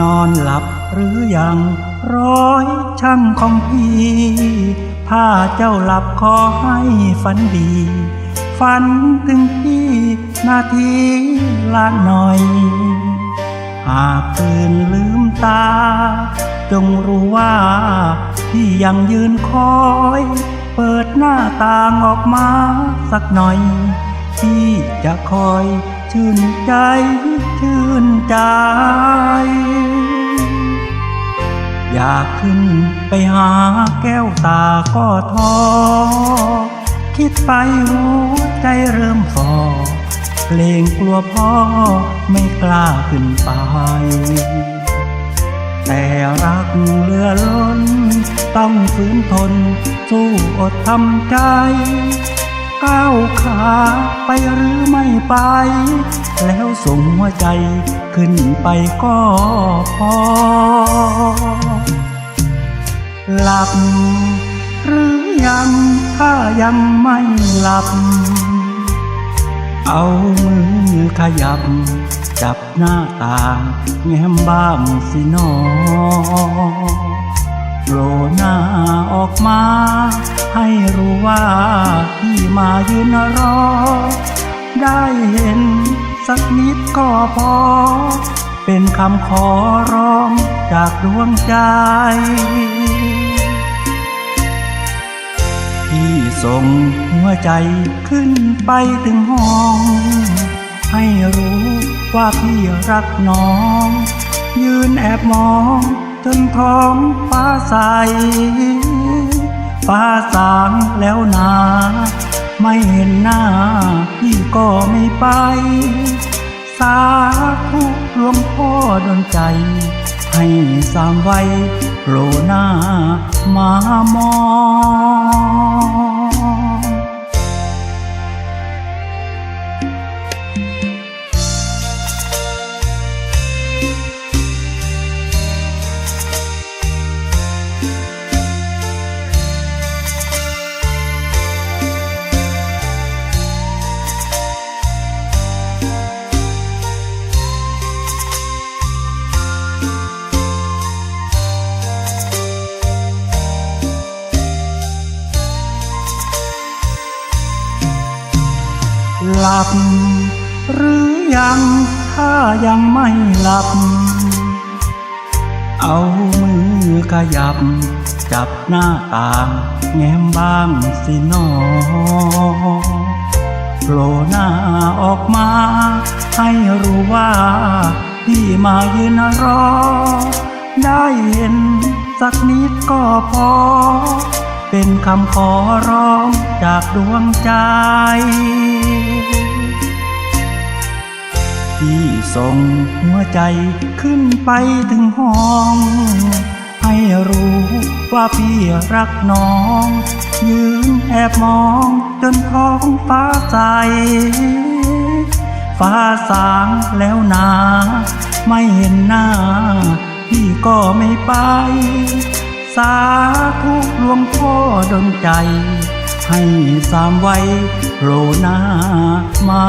นอนหลับหรือยังร้อยช่างของพี่ถ้าเจ้าหลับขอให้ฝันดี ฝันถึงพี่นาทีละหน่อย หากตื่นลืมตา จงรู้ว่าพี่ยังยืนคอย เปิดหน้าต่างออกมาสักหน่อย พี่จะคอย ชื่นใจชื่นใจอยากขึ้นไปหาแก้วตาก็ท้อคิดไปหัวใจเริ่มฟอเกรงกลัวพ่อไม่กล้าขึ้นไป แต่รักเลือล้น ต้องฝืนทน สู้อดทำใจ ก้าวขาไปหรือไม่ไป แล้วส่งหัวใจขึ้นไปก็พอ หลับ หรือยังถ้ายังไม่หลับ เอามือขยับ จับหน้าต่างแง้มบ้างสินอโผล่หน้าออกมา ให้รู้ว่า มายืนรอ ได้เห็นสักนิดก็พอ เป็นคำขอร้องจากดวงใจ พี่ส่งหัวใจขึ้นไปถึงห้อง ให้รู้ว่าพี่รักน้อง ยืนแอบมองจนท้องฟ้าใสฟ้าสางแล้วนา ไม่เห็นหน้าพี่ก็ไม่ไป สาธุหลวงพ่อดนใจ ให้สามไว้โผล่หน้ามามอง ลับ หรือยังถ้ายังไม่หลับ เอามือขยับ จับหน้าต่างแง้มบ้างสินอโผล่หน้าออกมา ให้รู้ว่าพี่มายืนรอ ได้เห็นสักนิดก็พอ เป็นคำขอร้อง จากดวงใจพี่ส่งหัวใจขึ้นไปถึงห้อง ให้รู้ว่าพี่รักน้อง ยืนแอบมองจนท้องฟ้าใสฟ้าสางแล้วนา ไม่เห็นหน้า พี่ก็ไม่ไป สาธุหลวงพ่อดนใจ ให้สามไว้โผล่หน้ามา